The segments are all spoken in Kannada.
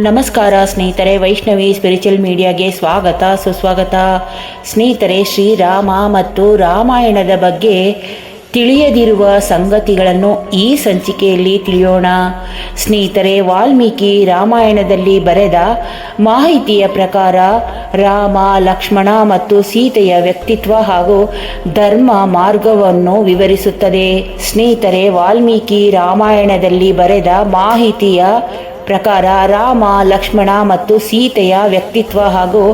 ನಮಸ್ಕಾರ ಸ್ನೇಹಿತರೆ, ವೈಷ್ಣವಿ ಸ್ಪಿರಿಚುವಲ್ ಮೀಡಿಯಾಗೆ ಸ್ವಾಗತ, ಸುಸ್ವಾಗತ. ಸ್ನೇಹಿತರೆ, ಶ್ರೀರಾಮ ಮತ್ತು ರಾಮಾಯಣದ ಬಗ್ಗೆ ತಿಳಿಯದಿರುವ ಸಂಗತಿಗಳನ್ನು ಈ ಸಂಚಿಕೆಯಲ್ಲಿ ತಿಳಿಯೋಣ. ಸ್ನೇಹಿತರೆ, ವಾಲ್ಮೀಕಿ ರಾಮಾಯಣದಲ್ಲಿ ಬರೆದ ಮಾಹಿತಿಯ ಪ್ರಕಾರ ರಾಮ, ಲಕ್ಷ್ಮಣ ಮತ್ತು ಸೀತೆಯ ವ್ಯಕ್ತಿತ್ವ ಹಾಗೂ ಧರ್ಮ ಮಾರ್ಗವನ್ನು ವಿವರಿಸುತ್ತದೆ. ಸ್ನೇಹಿತರೆ, ವಾಲ್ಮೀಕಿ ರಾಮಾಯಣದಲ್ಲಿ ಬರೆದ ಮಾಹಿತಿಯ ಪ್ರಕಾರ ರಾಮ, ಲಕ್ಷ್ಮಣ ಮತ್ತು ಸೀತೆಯ ವ್ಯಕ್ತಿತ್ವ ಹಾಗೂ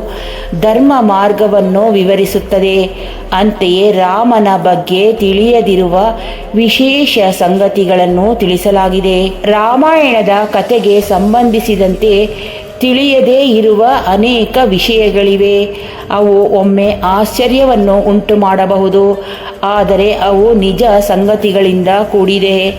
ಧರ್ಮ ಮಾರ್ಗವನ್ನು ವಿವರಿಸುತ್ತದೆ. ಅಂತೆಯೇ ರಾಮನ ಬಗ್ಗೆ ತಿಳಿಯದಿರುವ ವಿಶೇಷ ಸಂಗತಿಗಳನ್ನು ತಿಳಿಸಲಾಗಿದೆ. ರಾಮಾಯಣದ ಕತೆಗೆ ಸಂಬಂಧಿಸಿದಂತೆ ತಿಳಿಯದೇ ಇರುವ ಅನೇಕ ವಿಷಯಗಳಿವೆ. ಅವು ಒಮ್ಮೆ ಆಶ್ಚರ್ಯವನ್ನು ಉಂಟು ಮಾಡಬಹುದು ಆದರೆ ಅವು ನಿಜ ಸಂಗತಿಗಳಿಂದ ಕೂಡಿದೆ.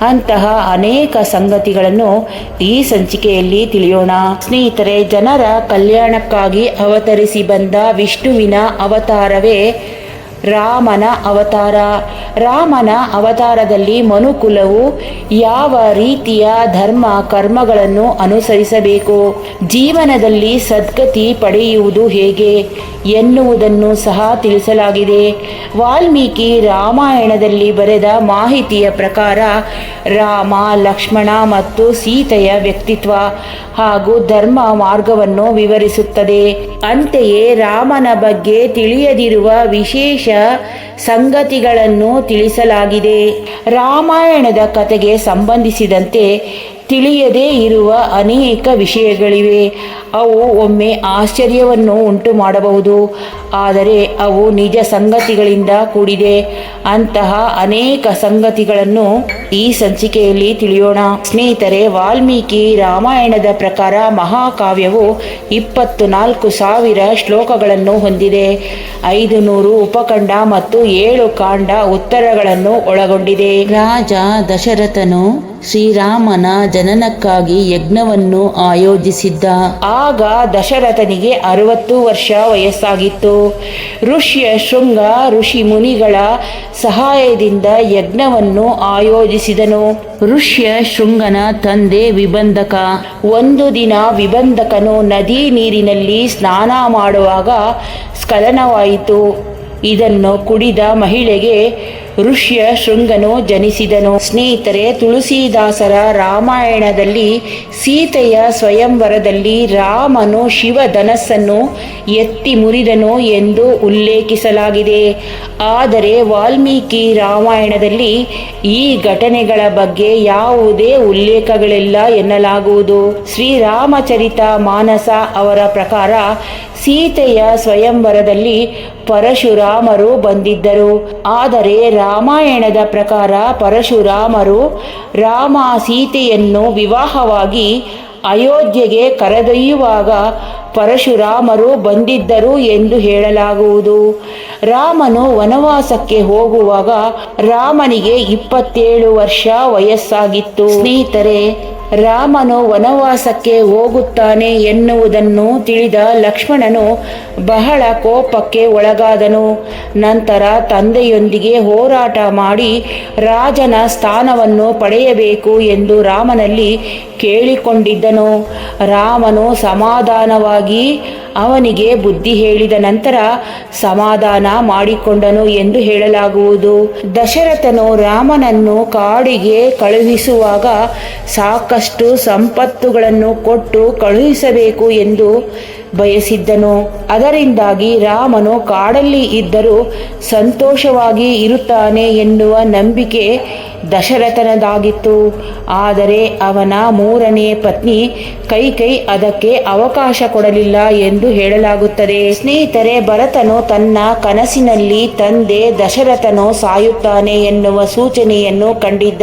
ಅಂತಹ ಅನೇಕ ಸಂಗತಿಗಳನ್ನು ಈ ಸಂಚಿಕೆಯಲ್ಲಿ ತಿಳಿಯೋಣ. ಸ್ನೇಹಿತರೆ, ಜನರ ಕಲ್ಯಾಣಕ್ಕಾಗಿ ಅವತರಿಸಿ ಬಂದ ವಿಷ್ಣುವಿನ ಅವತಾರವೇ ರಾಮನ ಅವತಾರ. ರಾಮನ ಅವತಾರದಲ್ಲಿ ಮನುಕುಲವು ಯಾವ ರೀತಿಯ ಧರ್ಮ ಕರ್ಮಗಳನ್ನು ಅನುಸರಿಸಬೇಕು? ಜೀವನದಲ್ಲಿ ಸದ್ಗತಿ ಪಡೆಯುವುದು ಹೇಗೆ? ಎನ್ನುವುದನ್ನು ಸಹ ತಿಳಿಸಲಾಗಿದೆ. ವಾಲ್ಮೀಕಿ ರಾಮಾಯಣದಲ್ಲಿ ಬರೆದ ಮಾಹಿತಿಯ ಪ್ರಕಾರ ರಾಮ, ಲಕ್ಷ್ಮಣ ಮತ್ತು ಸೀತೆಯ ವ್ಯಕ್ತಿತ್ವ ಹಾಗೂ ಧರ್ಮ ಮಾರ್ಗವನ್ನು ವಿವರಿಸುತ್ತದೆ. ಅಂತೆಯೇ ರಾಮನ ಬಗ್ಗೆ ತಿಳಿಯದಿರುವ ವಿಶೇಷ ಸಂಗತಿಗಳನ್ನು ತಿಳಿಸಲಾಗಿದೆ. ರಾಮಾಯಣದ ಕಥೆಗೆ ಸಂಬಂಧಿಸಿದಂತೆ ತಿಳಿಯದೇ ಇರುವ ಅನೇಕ ವಿಷಯಗಳಿವೆ. ಅವು ಒಮ್ಮೆ ಆಶ್ಚರ್ಯವನ್ನು ಉಂಟು ಮಾಡಬಹುದು ಆದರೆ ಅವು ನಿಜ ಸಂಗತಿಗಳಿಂದ ಕೂಡಿದೆ. ಅಂತಹ ಅನೇಕ ಸಂಗತಿಗಳನ್ನು ಈ ಸಂಚಿಕೆಯಲ್ಲಿ ತಿಳಿಯೋಣ. ಸ್ನೇಹಿತರೆ, ವಾಲ್ಮೀಕಿ ರಾಮಾಯಣದ ಪ್ರಕಾರ ಮಹಾಕಾವ್ಯವು ಇಪ್ಪತ್ತು ನಾಲ್ಕು ಸಾವಿರ ಶ್ಲೋಕಗಳನ್ನು ಹೊಂದಿದೆ. ಐದು ನೂರು ಉಪಖಂಡ ಮತ್ತು ಏಳು ಕಾಂಡ ಉತ್ತರಗಳನ್ನು ಒಳಗೊಂಡಿದೆ. ರಾಜ ದಶರಥನು ಶ್ರೀರಾಮನ ಜನನಕ್ಕಾಗಿ ಯಜ್ಞವನ್ನು ಆಯೋಜಿಸಿದ್ದ. ಆಗ ದಶರಥನಿಗೆ ಅರವತ್ತು ವರ್ಷ ವಯಸ್ಸಾಗಿತ್ತು. ಋಷ್ಯ, ಶೃಂಗ, ಋಷಿ ಮುನಿಗಳ ಸಹಾಯದಿಂದ ಯಜ್ಞವನ್ನು ಆಯೋಜಿಸಿದನು. ಋಷ್ಯ, ಶೃಂಗನ ತಂದೆ ವಿಬಂಧಕ. ಒಂದು ದಿನ ವಿಬಂಧಕನು ನದಿ ನೀರಿನಲ್ಲಿ ಸ್ನಾನ ಮಾಡುವಾಗ ಸ್ಖಲನವಾಯಿತು. ಇದನ್ನು ಕುಡಿದ ಮಹಿಳೆಗೆ ಋಷ್ಯ ಶೃಂಗನು ಜನಿಸಿದನು. ಸ್ನೇಹಿತರೆ, ತುಳಸಿದಾಸರ ರಾಮಾಯಣದಲ್ಲಿ ಸೀತೆಯ ಸ್ವಯಂವರದಲ್ಲಿ ರಾಮನು ಶಿವಧನಸ್ಸನ್ನು ಎತ್ತಿ ಮುರಿದನು ಎಂದು ಉಲ್ಲೇಖಿಸಲಾಗಿದೆ. ಆದರೆ ವಾಲ್ಮೀಕಿ ರಾಮಾಯಣದಲ್ಲಿ ಈ ಘಟನೆಗಳ ಬಗ್ಗೆ ಯಾವುದೇ ಉಲ್ಲೇಖಗಳಿಲ್ಲ ಎನ್ನಲಾಗುವುದು. ಶ್ರೀರಾಮಚರಿತ ಮಾನಸ ಅವರ ಪ್ರಕಾರ ಸೀತೆಯ ಸ್ವಯಂವರದಲ್ಲಿ ಪರಶುರಾಮರು ಬಂದಿದ್ದರು. ಆದರೆ ರಾಮಾಯಣದ ಪ್ರಕಾರ ಪರಶುರಾಮರು ರಾಮ ಸೀತೆಯನ್ನು ವಿವಾಹವಾಗಿ ಅಯೋಧ್ಯೆಗೆ ಕರೆದೊಯ್ಯುವಾಗ ಪರಶುರಾಮರು ಬಂದಿದ್ದರು ಎಂದು ಹೇಳಲಾಗುವುದು. ರಾಮನು ವನವಾಸಕ್ಕೆ ಹೋಗುವಾಗ ರಾಮನಿಗೆ ಇಪ್ಪತ್ತೇಳು ವರ್ಷ ವಯಸ್ಸಾಗಿತ್ತು. ಸ್ನೇಹಿತರೆ ರಾಮನು ವನವಾಸಕ್ಕೆ ಹೋಗುತ್ತಾನೆ ಎನ್ನುವುದನ್ನು ತಿಳಿದ ಲಕ್ಷ್ಮಣನು ಬಹಳ ಕೋಪಕ್ಕೆ ಒಳಗಾದನು. ನಂತರ ತಂದೆಯೊಂದಿಗೆ ಹೋರಾಟ ಮಾಡಿ ರಾಜನ ಸ್ಥಾನವನ್ನು ಪಡೆಯಬೇಕು ಎಂದು ರಾಮನಲ್ಲಿ ಕೇಳಿಕೊಂಡಿದ್ದನು. ರಾಮನು ಸಮಾಧಾನವಾಗಿ ಅವನಿಗೆ ಬುದ್ಧಿ ಹೇಳಿದ ನಂತರ ಸಮಾಧಾನ ಮಾಡಿಕೊಂಡನು ಎಂದು ಹೇಳಲಾಗುವುದು. ದಶರಥನು ರಾಮನನ್ನು ಕಾಡಿಗೆ ಕಳುಹಿಸುವಾಗ ಸಾಕಷ್ಟು ಸಂಪತ್ತುಗಳನ್ನು ಕೊಟ್ಟು ಕಳುಹಿಸಬೇಕು ಎಂದು ಬಯಸಿದ್ದನು. ಅದರಿಂದಾಗಿ ರಾಮನು ಕಾಡಲ್ಲಿ ಇದ್ದರೂ ಸಂತೋಷವಾಗಿ ಇರುತ್ತಾನೆ ಎನ್ನುವ ನಂಬಿಕೆ ದಶರಥನದಾಗಿತ್ತು. ಆದರೆ ಅವನ ಮೂರನೇ ಪತ್ನಿ ಕೈ ಕೈ ಅದಕ್ಕೆ ಅವಕಾಶ ಕೊಡಲಿಲ್ಲ ಎಂದು ಹೇಳಲಾಗುತ್ತದೆ. ಸ್ನೇಹಿತರೆ, ಭರತನು ತನ್ನ ಕನಸಿನಲ್ಲಿ ತಂದೆ ದಶರಥನು ಸಾಯುತ್ತಾನೆ ಎನ್ನುವ ಸೂಚನೆಯನ್ನು ಕಂಡಿದ್ದ.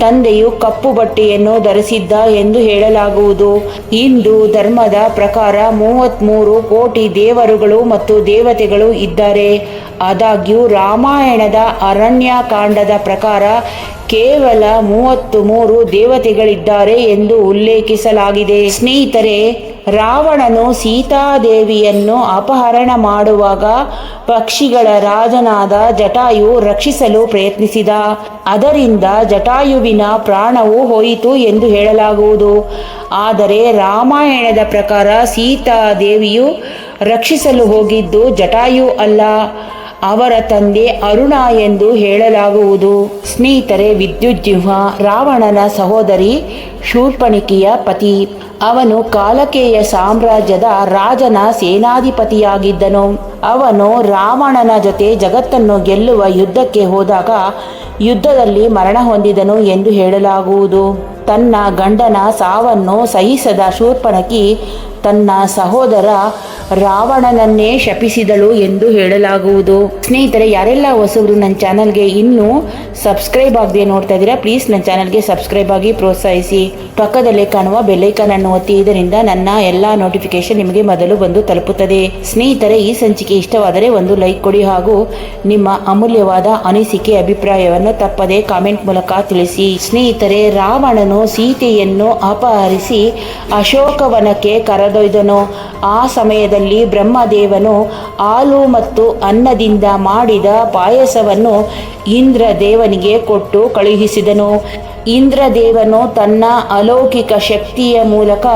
ತಂದೆಯು ಕಪ್ಪು ಬಟ್ಟೆಯನ್ನು ಧರಿಸಿದ್ದ ಎಂದು ಹೇಳಲಾಗುವುದು. ಹಿಂದೂ ಧರ್ಮದ ಪ್ರಕಾರ ಮೂವತ್ತ್ಮೂರು ಕೋಟಿ ದೇವರುಗಳು ಮತ್ತು ದೇವತೆಗಳು ಇದ್ದಾರೆ. ಆದಾಗ್ಯೂ ರಾಮಾಯಣದ ಅರಣ್ಯಕಾಂಡದ ಪ್ರಕಾರ ಕೇವಲ ಮೂವತ್ತು ಮೂರು ದೇವತೆಗಳಿದ್ದಾರೆ ಎಂದು ಉಲ್ಲೇಖಿಸಲಾಗಿದೆ. ಸ್ನೇಹಿತರೆ ರಾವಣನು ಸೀತಾದೇವಿಯನ್ನು ಅಪಹರಣ ಮಾಡುವಾಗ ಪಕ್ಷಿಗಳ ರಾಜನಾದ ಜಟಾಯು ರಕ್ಷಿಸಲು ಪ್ರಯತ್ನಿಸಿದ. ಅದರಿಂದ ಜಟಾಯುವಿನ ಪ್ರಾಣವು ಹೋಯಿತು ಎಂದು ಹೇಳಲಾಗುವುದು. ಆದರೆ ರಾಮಾಯಣದ ಪ್ರಕಾರ ಸೀತಾದೇವಿಯು ರಕ್ಷಿಸಲು ಹೋಗಿದ್ದು ಜಟಾಯು ಅಲ್ಲ. ಅವರ ತಂದೆ ಅರುಣ ಎಂದು ಹೇಳಲಾಗುವುದು. ಸ್ನೇಹಿತರೆ ವಿದ್ಯುಜ್ಜಿಹ್ವ ರಾವಣನ ಸಹೋದರಿ ಶೂರ್ಪಣಿಕೆಯ ಪತಿ. ಅವನು ಕಾಲಕೇಯ ಸಾಮ್ರಾಜ್ಯದ ರಾಜನ ಸೇನಾಧಿಪತಿಯಾಗಿದ್ದನು. ಅವನು ರಾವಣನ ಜೊತೆ ಜಗತ್ತನ್ನು ಗೆಲ್ಲುವ ಯುದ್ಧಕ್ಕೆ ಹೋದಾಗ ಯುದ್ಧದಲ್ಲಿ ಮರಣ ಹೊಂದಿದನು ಎಂದು ಹೇಳಲಾಗುವುದು. ತನ್ನ ಗಂಡನ ಸಾವನ್ನು ಸಹಿಸದ ಶೂರ್ಪಣಕಿ ತನ್ನ ಸಹೋದರ ರಾವಣನನ್ನೇ ಶಪಿಸಿದಳು ಎಂದು ಹೇಳಲಾಗುವುದು. ಸ್ನೇಹಿತರೆ, ಯಾರೆಲ್ಲ ಹೊಸಬ್ರು ನನ್ನ ಚಾನಲ್ಗೆ ಇನ್ನೂ ಸಬ್ಸ್ಕ್ರೈಬ್ ಆಗದೆ ನೋಡ್ತಾ ಇದ್ದೀರಾ, ಪ್ಲೀಸ್ ನನ್ನ ಚಾನಲ್ಗೆ ಸಬ್ಸ್ಕ್ರೈಬ್ ಆಗಿ ಪ್ರೋತ್ಸಾಹಿಸಿ. ಪಕ್ಕದಲ್ಲೇ ಕಾಣುವ ಬೆಲ್ಲೈಕನ್ ಅನ್ನು ಒತ್ತಿ, ಇದರಿಂದ ನನ್ನ ಎಲ್ಲ ನೋಟಿಫಿಕೇಶನ್ ನಿಮಗೆ ಮೊದಲು ಬಂದು ತಲುಪುತ್ತದೆ. ಸ್ನೇಹಿತರೆ, ಈ ಸಂಚಿಕೆ ಇಷ್ಟವಾದರೆ ಒಂದು ಲೈಕ್ ಕೊಡಿ ಹಾಗೂ ನಿಮ್ಮ ಅಮೂಲ್ಯವಾದ ಅನಿಸಿಕೆ ಅಭಿಪ್ರಾಯವನ್ನು ತಪ್ಪದೆ ಕಾಮೆಂಟ್ ಮೂಲಕ ತಿಳಿಸಿ. ಸ್ನೇಹಿತರೆ, ರಾವಣನು ಸೀತೆಯನ್ನು ಅಪಹರಿಸಿ ಅಶೋಕವನಕ್ಕೆ ಕರೆದೊಯ್ದನು. ಆ ಸಮಯದಲ್ಲಿ ಬ್ರಹ್ಮದೇವನು ಹಾಲು ಮತ್ತು ಅನ್ನದಿಂದ ಮಾಡಿದ ಪಾಯಸವನ್ನು ಇಂದ್ರ ದೇವನಿಗೆ ಕೊಟ್ಟು ಕಳುಹಿಸಿದನು. ಇಂದ್ರದೇವನು ತನ್ನ ಅಲೌಕಿಕ ಶಕ್ತಿಯ ಮೂಲಕ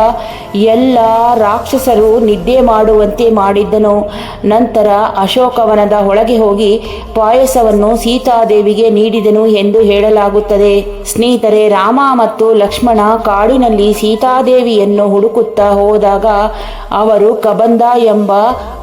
ಎಲ್ಲ ರಾಕ್ಷಸರು ನಿದ್ದೆ ಮಾಡುವಂತೆ ಮಾಡಿದ್ದನು. ನಂತರ ಅಶೋಕವನದ ಒಳಗೆ ಹೋಗಿ ಪಾಯಸವನ್ನು ಸೀತಾದೇವಿಗೆ ನೀಡಿದನು ಎಂದು ಹೇಳಲಾಗುತ್ತದೆ. ಸ್ನೇಹಿತರೆ, ರಾಮ ಮತ್ತು ಲಕ್ಷ್ಮಣ ಕಾಡಿನಲ್ಲಿ ಸೀತಾದೇವಿಯನ್ನು ಹುಡುಕುತ್ತಾ ಹೋದಾಗ ಅವರು ಕಬಂದ ಎಂಬ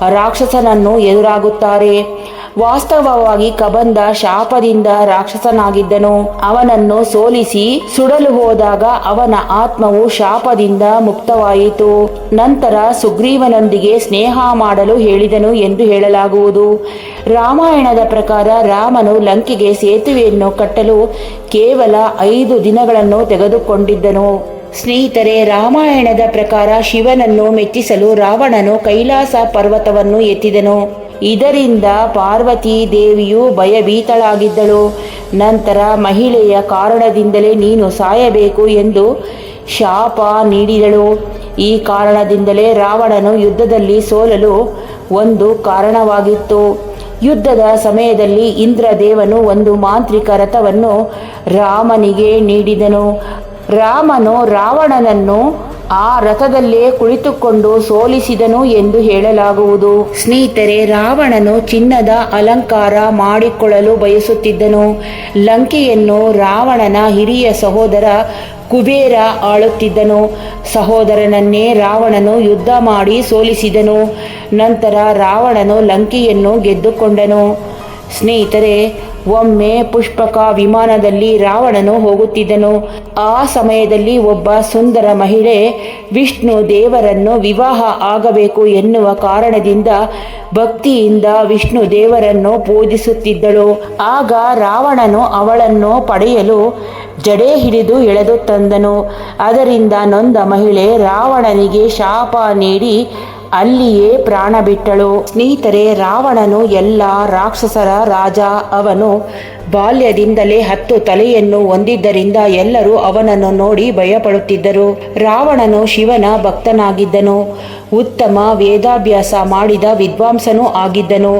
ರಾಕ್ಷಸನನ್ನು ಎದುರಾಗುತ್ತಾರೆ. ವಾಸ್ತವವಾಗಿ ಕಬಂದ ಶಾಪದಿಂದ ರಾಕ್ಷಸನಾಗಿದ್ದನು. ಅವನನ್ನು ಸೋಲಿಸಿ ಸುಡಲು ಹೋದಾಗ ಅವನ ಆತ್ಮವು ಶಾಪದಿಂದ ಮುಕ್ತವಾಯಿತು. ನಂತರ ಸುಗ್ರೀವನೊಂದಿಗೆ ಸ್ನೇಹ ಮಾಡಲು ಹೇಳಿದನು ಎಂದು ಹೇಳಲಾಗುವುದು. ರಾಮಾಯಣದ ಪ್ರಕಾರ ರಾಮನು ಲಂಕೆಗೆ ಸೇತುವೆಯನ್ನು ಕಟ್ಟಲು ಕೇವಲ ಐದು ದಿನಗಳನ್ನು ತೆಗೆದುಕೊಂಡಿದ್ದನು. ಸ್ನೇಹಿತರೆ, ರಾಮಾಯಣದ ಪ್ರಕಾರ ಶಿವನನ್ನು ಮೆಚ್ಚಿಸಲು ರಾವಣನು ಕೈಲಾಸ ಪರ್ವತವನ್ನು ಎತ್ತಿದನು. ಇದರಿಂದ ಪಾರ್ವತಿ ದೇವಿಯು ಭಯಭೀತಳಾಗಿದ್ದಳು. ನಂತರ ಮಹಿಳೆಯ ಕಾರಣದಿಂದಲೇ ನೀನು ಸಾಯಬೇಕು ಎಂದು ಶಾಪ ನೀಡಿದಳು. ಈ ಕಾರಣದಿಂದಲೇ ರಾವಣನು ಯುದ್ಧದಲ್ಲಿ ಸೋಲಲು ಒಂದು ಕಾರಣವಾಗಿತ್ತು. ಯುದ್ಧದ ಸಮಯದಲ್ಲಿ ಇಂದ್ರದೇವನು ಒಂದು ಮಾಂತ್ರಿಕ ರಥವನ್ನು ರಾಮನಿಗೆ ನೀಡಿದನು. ರಾಮನು ರಾವಣನನ್ನು ಆ ರಥದಲ್ಲೇ ಕುಳಿತುಕೊಂಡು ಸೋಲಿಸಿದನು ಎಂದು ಹೇಳಲಾಗುವುದು. ಸ್ನೇಹಿತರೆ, ರಾವಣನು ಚಿನ್ನದ ಅಲಂಕಾರ ಮಾಡಿಕೊಳ್ಳಲು ಬಯಸುತ್ತಿದ್ದನು. ಲಂಕೆಯನ್ನು ರಾವಣನ ಹಿರಿಯ ಸಹೋದರ ಕುಬೇರ ಆಳುತ್ತಿದ್ದನು. ಸಹೋದರನನ್ನೇ ರಾವಣನು ಯುದ್ಧ ಮಾಡಿ ಸೋಲಿಸಿದನು. ನಂತರ ರಾವಣನು ಲಂಕೆಯನ್ನು ಗೆದ್ದುಕೊಂಡನು. ಸ್ನೇಹಿತರೆ ಒಮ್ಮೆ ಪುಷ್ಪಕ ವಿಮಾನದಲ್ಲಿ ರಾವಣನು ಹೋಗುತ್ತಿದ್ದನು. ಆ ಸಮಯದಲ್ಲಿ ಒಬ್ಬ ಸುಂದರ ಮಹಿಳೆ ವಿಷ್ಣು ದೇವರನ್ನು ವಿವಾಹ ಆಗಬೇಕು ಎನ್ನುವ ಕಾರಣದಿಂದ ಭಕ್ತಿಯಿಂದ ವಿಷ್ಣು ದೇವರನ್ನು ಪೂಜಿಸುತ್ತಿದ್ದಳು. ಆಗ ರಾವಣನು ಅವಳನ್ನು ಪಡೆಯಲು ಜಡೆ ಹಿಡಿದು ಎಳೆದು ತಂದನು. ಅದರಿಂದ ನೊಂದ ಮಹಿಳೆ ರಾವಣನಿಗೆ ಶಾಪ ನೀಡಿ ಅಲ್ಲಿಯೇ ಪ್ರಾಣ ಬಿಟ್ಟಳು. ಸ್ನೇಹಿತರೆ ರಾವಣನು ಎಲ್ಲ ರಾಕ್ಷಸರ ರಾಜ ಅವನು ಬಾಲ್ಯದಿಂದಲೇ ಹತ್ತು ತಲೆಯನ್ನು ಹೊಂದಿದ್ದರಿಂದ ಎಲ್ಲರೂ ಅವನನ್ನು ನೋಡಿ ಭಯಪಡುತ್ತಿದ್ದರು. ರಾವಣನು ಶಿವನ ಭಕ್ತನಾಗಿದ್ದನು. ಉತ್ತಮ ವೇದಾಭ್ಯಾಸ ಮಾಡಿದ ವಿದ್ವಾಂಸನೂ ಆಗಿದ್ದನು.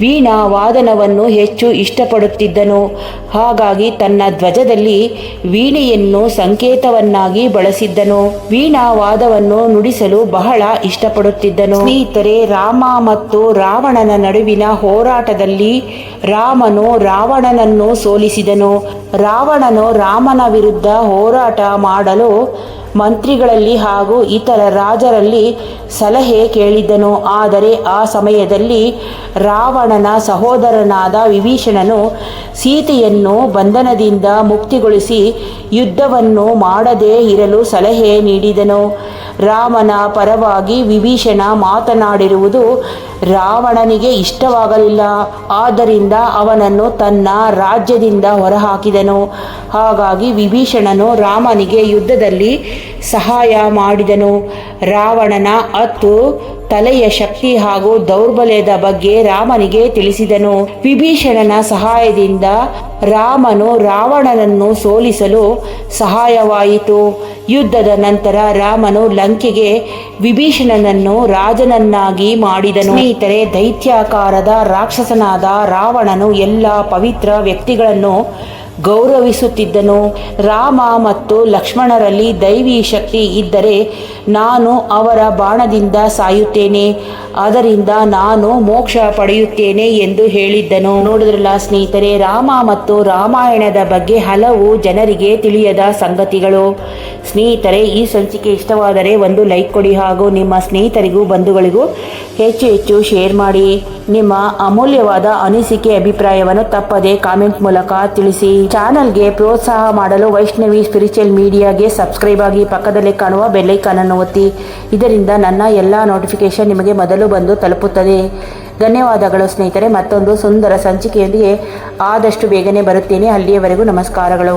ವೀಣಾ ವಾದನವನ್ನು ಹೆಚ್ಚು ಇಷ್ಟಪಡುತ್ತಿದ್ದನು. ಹಾಗಾಗಿ ತನ್ನ ಧ್ವಜದಲ್ಲಿ ವೀಣೆಯನ್ನು ಸಂಕೇತವನ್ನಾಗಿ ಬಳಸಿದ್ದನು. ವೀಣಾ ವಾದವನ್ನು ನುಡಿಸಲು ಬಹಳ ಇಷ್ಟಪಡುತ್ತಿದ್ದನು. ಸ್ನೇಹಿತರೆ, ರಾಮ ಮತ್ತು ರಾವಣನ ನಡುವಿನ ಹೋರಾಟದಲ್ಲಿ ರಾಮನು ರಾವಣನನ್ನು ಸೋಲಿಸಿದನು. ರಾವಣನು ರಾಮನ ವಿರುದ್ಧ ಹೋರಾಟ ಮಾಡಲು ಮಂತ್ರಿಗಳಲ್ಲಿ ಹಾಗೂ ಇತರ ರಾಜರಲ್ಲಿ ಸಲಹೆ ಕೇಳಿದ್ದನು. ಆದರೆ ಆ ಸಮಯದಲ್ಲಿ ರಾವಣನ ಸಹೋದರನಾದ ವಿಭೀಷಣನು ಸೀತೆಯನ್ನು ಬಂಧನದಿಂದ ಮುಕ್ತಿಗೊಳಿಸಿ ಯುದ್ಧವನ್ನು ಮಾಡದೇ ಇರಲು ಸಲಹೆ ನೀಡಿದನು. ರಾಮನ ಪರವಾಗಿ ವಿಭೀಷಣ ಮಾತನಾಡಿರುವುದು ರಾವಣನಿಗೆ ಇಷ್ಟವಾಗಲಿಲ್ಲ. ಆದ್ದರಿಂದ ಅವನನ್ನು ತನ್ನ ರಾಜ್ಯದಿಂದ ಹೊರಹಾಕಿದನು. ಹಾಗಾಗಿ ವಿಭೀಷಣನು ರಾಮನಿಗೆ ಯುದ್ಧದಲ್ಲಿ ಸಹಾಯ ಮಾಡಿದನು. ರಾವಣನ ಅತ್ತು ತಲೆಯ ಶಕ್ತಿ ಹಾಗೂ ದೌರ್ಬಲ್ಯದ ಬಗ್ಗೆ ರಾಮನಿಗೆ ತಿಳಿಸಿದನು. ವಿಭೀಷಣನ ಸಹಾಯದಿಂದ ರಾಮನು ರಾವಣನನ್ನು ಸೋಲಿಸಲು ಸಹಾಯವಾಯಿತು. ಯುದ್ಧದ ನಂತರ ರಾಮನು ಲಂಕೆಗೆ ವಿಭೀಷಣನನ್ನು ರಾಜನನ್ನಾಗಿ ಮಾಡಿದನು. ಸ್ನೇಹಿತರೆ, ದೈತ್ಯಾಕಾರದ ರಾಕ್ಷಸನಾದ ರಾವಣನು ಎಲ್ಲ ಪವಿತ್ರ ವ್ಯಕ್ತಿಗಳನ್ನು ಗೌರವಿಸುತ್ತಿದ್ದನು. ರಾಮ ಮತ್ತು ಲಕ್ಷ್ಮಣರಲ್ಲಿ ದೈವಿ ಶಕ್ತಿ ಇದ್ದರೆ ನಾನು ಅವರ ಬಾಣದಿಂದ ಸಾಯುತ್ತೇನೆ. ಅದರಿಂದ ನಾನು ಮೋಕ್ಷ ಪಡೆಯುತ್ತೇನೆ ಎಂದು ಹೇಳಿದ್ದನು. ನೋಡಿದ್ರಲ್ಲ ಸ್ನೇಹಿತರೆ, ರಾಮ ಮತ್ತು ರಾಮಾಯಣದ ಬಗ್ಗೆ ಹಲವು ಜನರಿಗೆ ತಿಳಿಯದ ಸಂಗತಿಗಳು. ಸ್ನೇಹಿತರೆ, ಈ ಸಂಚಿಕೆ ಇಷ್ಟವಾದರೆ ಒಂದು ಲೈಕ್ ಕೊಡಿ ಹಾಗೂ ನಿಮ್ಮ ಸ್ನೇಹಿತರಿಗೂ ಬಂಧುಗಳಿಗೂ ಹೆಚ್ಚು ಹೆಚ್ಚು ಶೇರ್ ಮಾಡಿ. ನಿಮ್ಮ ಅಮೂಲ್ಯವಾದ ಅನಿಸಿಕೆ ಅಭಿಪ್ರಾಯವನ್ನು ತಪ್ಪದೆ ಕಾಮೆಂಟ್ ಮೂಲಕ ತಿಳಿಸಿ. ಚಾನಲ್ಗೆ ಪ್ರೋತ್ಸಾಹ ಮಾಡಲು ವೈಷ್ಣವಿ ಸ್ಪಿರಿಚುವಲ್ ಮೀಡಿಯಾಗೆ ಸಬ್ಸ್ಕ್ರೈಬ್ ಆಗಿ ಪಕ್ಕದಲ್ಲಿ ಕಾಣುವ ಬೆಲ್ಲೈಕಾನ್ ಅನ್ನು ಒತ್ತಿ. ಇದರಿಂದ ನನ್ನ ಎಲ್ಲ ನೋಟಿಫಿಕೇಶನ್ ನಿಮಗೆ ಮೊದಲು ಬಂದು ತಲುಪುತ್ತದೆ. ಧನ್ಯವಾದಗಳು ಸ್ನೇಹಿತರೆ, ಮತ್ತೊಂದು ಸುಂದರ ಸಂಚಿಕೆಯೊಂದಿಗೆ ಆದಷ್ಟು ಬೇಗನೆ ಬರುತ್ತೇನೆ. ಅಲ್ಲಿಯವರೆಗೂ ನಮಸ್ಕಾರಗಳು.